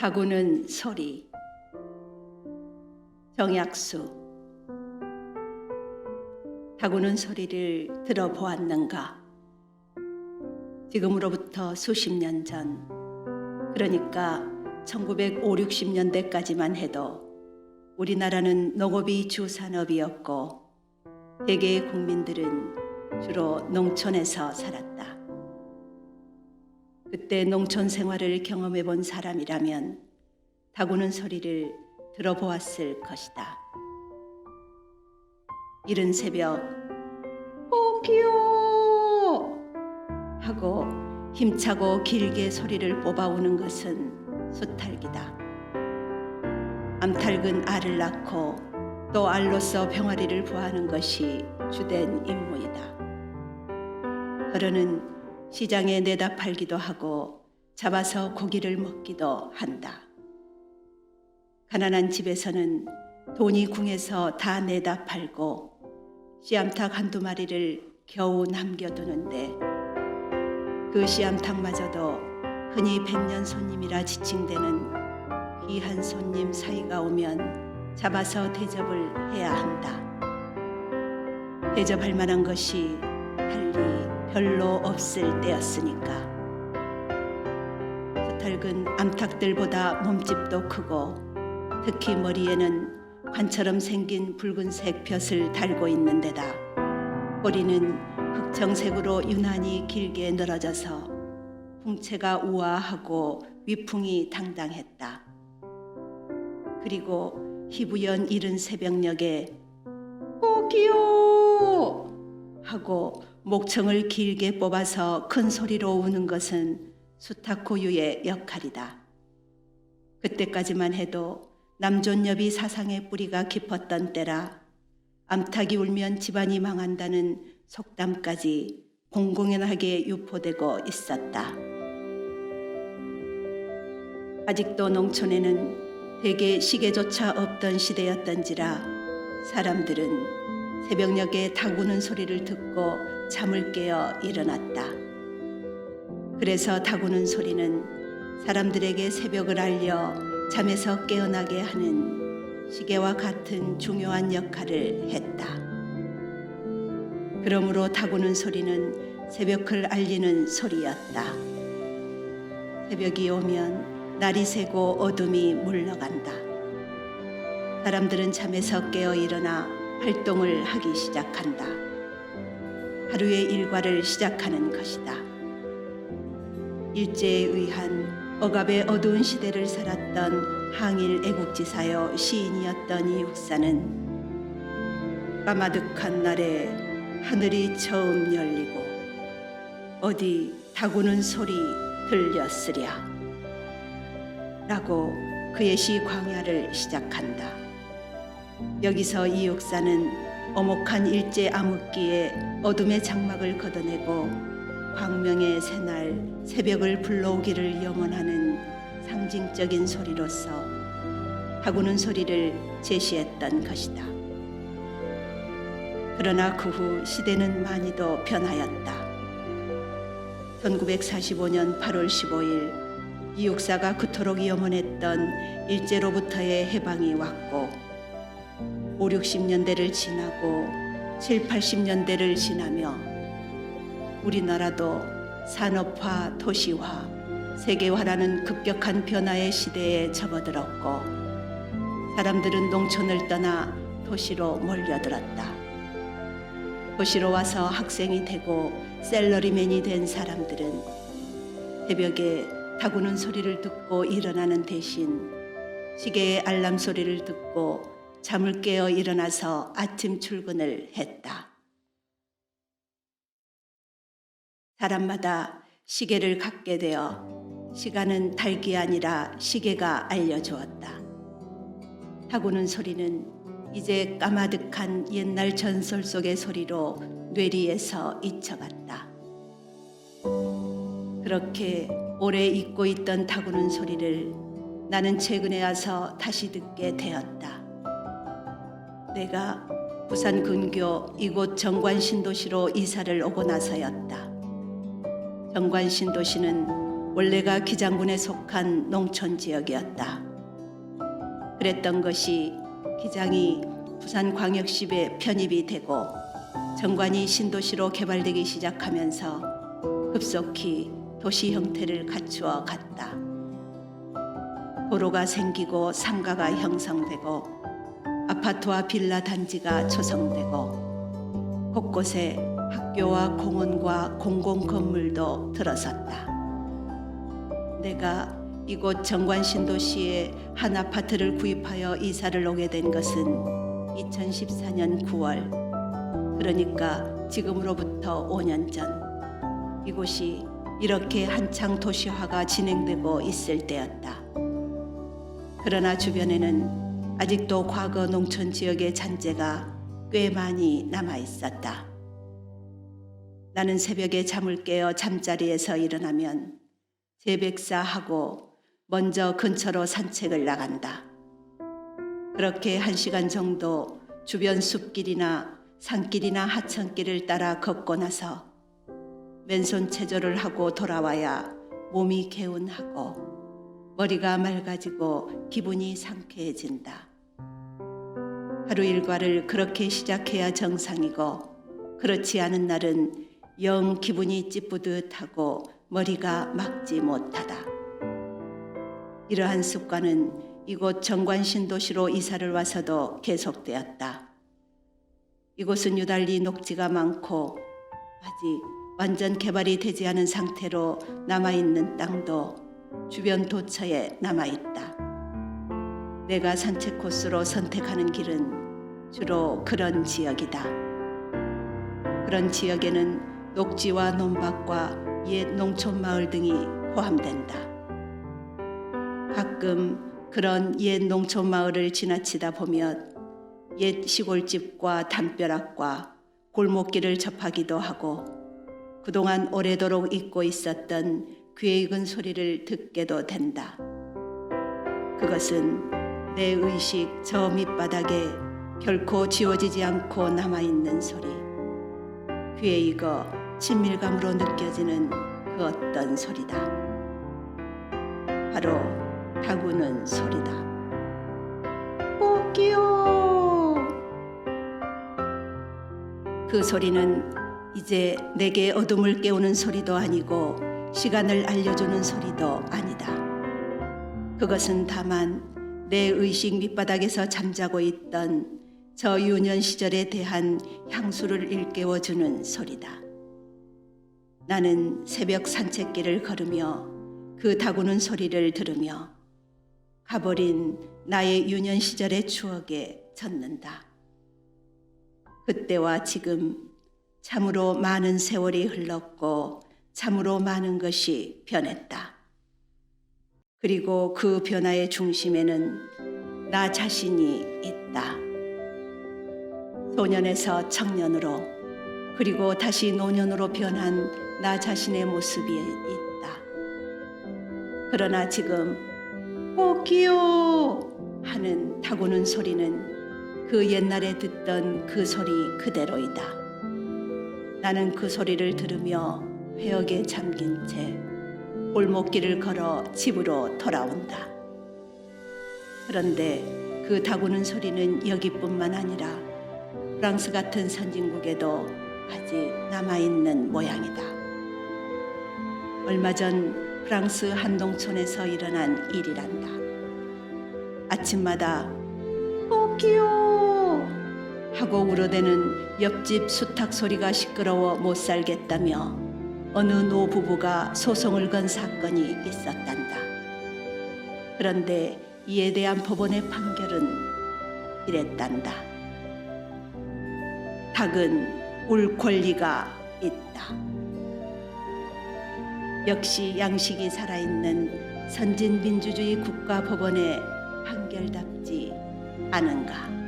타구는 소리 정약수 타구는 소리를 들어보았는가? 지금으로부터 수십 년 전, 그러니까 1950, 60년대까지만 해도 우리나라는 농업이 주 산업이었고 대개의 국민들은 주로 농촌에서 살았다. 그때 농촌 생활을 경험해 본 사람이라면 타구는 소리를 들어보았을 것이다. 이른 새벽, 오기요! 하고 힘차고 길게 소리를 뽑아오는 것은 수탈기다. 암탉은 알을 낳고 또 알로서 병아리를 부하는 것이 주된 임무이다. 어른은 시장에 내다 팔기도 하고 잡아서 고기를 먹기도 한다. 가난한 집에서는 돈이 궁해서 다 내다 팔고 씨암탉 한두 마리를 겨우 남겨두는데 그 씨암탉마저도 흔히 백년 손님이라 지칭되는 귀한 손님 사이가 오면 잡아서 대접을 해야 한다. 대접할 만한 것이 달리 별로 없을 때였으니까. 수탈근 암탉들보다 몸집도 크고 특히 머리에는 관처럼 생긴 붉은색 벼슬 달고 있는 데다 꼬리는 흑청색으로 유난히 길게 늘어져서 풍채가 우아하고 위풍이 당당했다. 그리고 희부연 이른 새벽녘에 오기요 하고 목청을 길게 뽑아서 큰 소리로 우는 것은 수탉고유의 역할이다. 그때까지만 해도 남존여비 사상의 뿌리가 깊었던 때라 암탉이 울면 집안이 망한다는 속담까지 공공연하게 유포되고 있었다. 아직도 농촌에는 대개 시계조차 없던 시대였던지라 사람들은 새벽녘에 타구는 소리를 듣고 잠을 깨어 일어났다. 그래서 타구는 소리는 사람들에게 새벽을 알려 잠에서 깨어나게 하는 시계와 같은 중요한 역할을 했다. 그러므로 타구는 소리는 새벽을 알리는 소리였다. 새벽이 오면 날이 새고 어둠이 물러간다. 사람들은 잠에서 깨어 일어나 활동을 하기 시작한다. 하루의 일과를 시작하는 것이다. 일제에 의한 억압의 어두운 시대를 살았던 항일 애국지사여 시인이었던 이 육사는 까마득한 날에 하늘이 처음 열리고 어디 다구는 소리 들렸으랴 라고 그의 시 광야를 시작한다. 여기서 이 육사는 어목한 일제 암흑기에 어둠의 장막을 걷어내고 광명의 새날 새벽을 불러오기를 염원하는 상징적인 소리로서 하구는 소리를 제시했던 것이다. 그러나 그 후 시대는 많이도 변하였다. 1945년 8월 15일 이 육사가 그토록 염원했던 일제로부터의 해방이 왔고 5, 60년대를 지나고 7, 80년대를 지나며 우리나라도 산업화, 도시화, 세계화라는 급격한 변화의 시대에 접어들었고 사람들은 농촌을 떠나 도시로 몰려들었다. 도시로 와서 학생이 되고 셀러리맨이 된 사람들은 새벽에 타구는 소리를 듣고 일어나는 대신 시계의 알람 소리를 듣고 잠을 깨어 일어나서 아침 출근을 했다. 사람마다 시계를 갖게 되어 시간은 달기 아니라 시계가 알려주었다. 타구는 소리는 이제 까마득한 옛날 전설 속의 소리로 뇌리에서 잊혀갔다. 그렇게 오래 잊고 있던 타구는 소리를 나는 최근에 와서 다시 듣게 되었다. 내가 부산 근교 이곳 정관 신도시로 이사를 오고 나서였다. 정관 신도시는 원래가 기장군에 속한 농촌 지역이었다. 그랬던 것이 기장이 부산광역시에 편입이 되고 정관이 신도시로 개발되기 시작하면서 급속히 도시 형태를 갖추어 갔다. 도로가 생기고 상가가 형성되고 아파트와 빌라 단지가 조성되고 곳곳에 학교와 공원과 공공 건물도 들어섰다. 내가 이곳 정관신도시에 한 아파트를 구입하여 이사를 오게 된 것은 2014년 9월, 그러니까 지금으로부터 5년 전, 이곳이 이렇게 한창 도시화가 진행되고 있을 때였다. 그러나 주변에는 아직도 과거 농촌 지역의 잔재가 꽤 많이 남아 있었다. 나는 새벽에 잠을 깨어 잠자리에서 일어나면 재백사하고 먼저 근처로 산책을 나간다. 그렇게 한 시간 정도 주변 숲길이나 산길이나 하천길을 따라 걷고 나서 맨손 체조를 하고 돌아와야 몸이 개운하고 머리가 맑아지고 기분이 상쾌해진다. 하루 일과를 그렇게 시작해야 정상이고 그렇지 않은 날은 영 기분이 찌뿌듯하고 머리가 막지 못하다. 이러한 습관은 이곳 정관신도시로 이사를 와서도 계속되었다. 이곳은 유달리 녹지가 많고 아직 완전 개발이 되지 않은 상태로 남아있는 땅도 주변 도처에 남아있다. 내가 산책 코스로 선택하는 길은 주로 그런 지역이다. 그런 지역에는 녹지와 논밭과 옛 농촌 마을 등이 포함된다. 가끔 그런 옛 농촌 마을을 지나치다 보면 옛 시골집과 담벼락과 골목길을 접하기도 하고 그동안 오래도록 잊고 있었던 귀에 익은 소리를 듣게도 된다. 그것은 내 의식 저 밑바닥에 결코 지워지지 않고 남아있는 소리. 귀에 익어 친밀감으로 느껴지는 그 어떤 소리다. 바로 다구는 소리다. 꽃기요. 그 소리는 이제 내게 어둠을 깨우는 소리도 아니고 시간을 알려주는 소리도 아니다. 그것은 다만 내 의식 밑바닥에서 잠자고 있던 저 유년 시절에 대한 향수를 일깨워주는 소리다. 나는 새벽 산책길을 걸으며 그 다구는 소리를 들으며 가버린 나의 유년 시절의 추억에 젖는다. 그때와 지금 참으로 많은 세월이 흘렀고 참으로 많은 것이 변했다. 그리고 그 변화의 중심에는 나 자신이 있다. 소년에서 청년으로 그리고 다시 노년으로 변한 나 자신의 모습이 있다. 그러나 지금 꽃기요 하는 타고는 소리는 그 옛날에 듣던 그 소리 그대로이다. 나는 그 소리를 들으며 회역에 잠긴 채 골목길을 걸어 집으로 돌아온다. 그런데 그 다구는 소리는 여기뿐만 아니라 프랑스 같은 선진국에도 아직 남아있는 모양이다. 얼마 전 프랑스 한 농촌에서 일어난 일이란다. 아침마다 오기요 하고 울어대는 옆집 수탉 소리가 시끄러워 못 살겠다며 어느 노부부가 소송을 건 사건이 있었단다. 그런데 이에 대한 법원의 판결은 이랬단다. 닭은 울 권리가 있다. 역시 양식이 살아있는 선진 민주주의 국가 법원의 판결답지 않은가.